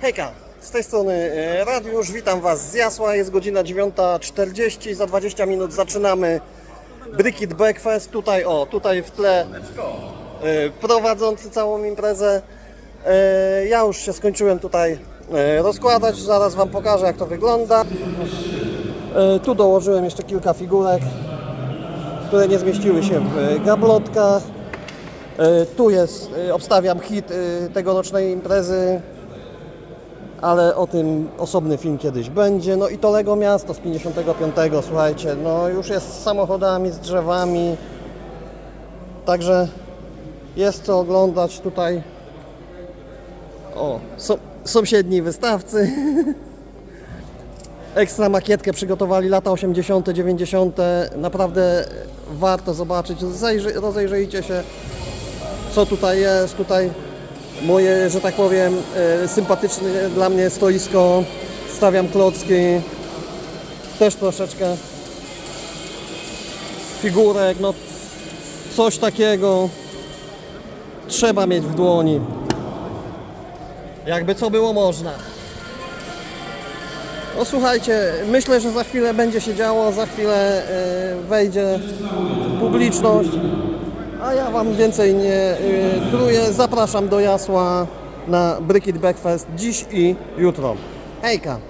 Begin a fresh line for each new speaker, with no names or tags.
Hejka, z tej strony e, Radiusz, witam Was z Jasła, jest godzina 9.40, za 20 minut zaczynamy Brickit Breakfast, tutaj o, tutaj w tle e, prowadzący całą imprezę. E, Ja już się skończyłem tutaj rozkładać, zaraz Wam pokażę jak to wygląda. Tu dołożyłem jeszcze kilka figurek, które nie zmieściły się w gablotkach. Tu jest, obstawiam hit tegorocznej imprezy, ale o tym osobny film kiedyś będzie. No i to Lego Miasto z 55, słuchajcie, no już jest z samochodami, z drzewami, także jest co oglądać tutaj. O, są, sąsiedni wystawcy. Ekstra makietkę przygotowali lata 80., 90. Naprawdę warto zobaczyć. Rozejrzyjcie się, co tutaj jest. Tutaj moje, że tak powiem, e, sympatyczne dla mnie stoisko. Stawiam klocki. Też troszeczkę figurek. No, coś takiego trzeba mieć w dłoni. Jakby co było można. No słuchajcie, myślę, że za chwilę będzie się działo, za chwilę e, wejdzie publiczność, a ja Wam więcej nie e, truję. Zapraszam do Jasła na Brickit Breakfast dziś i jutro. Hejka!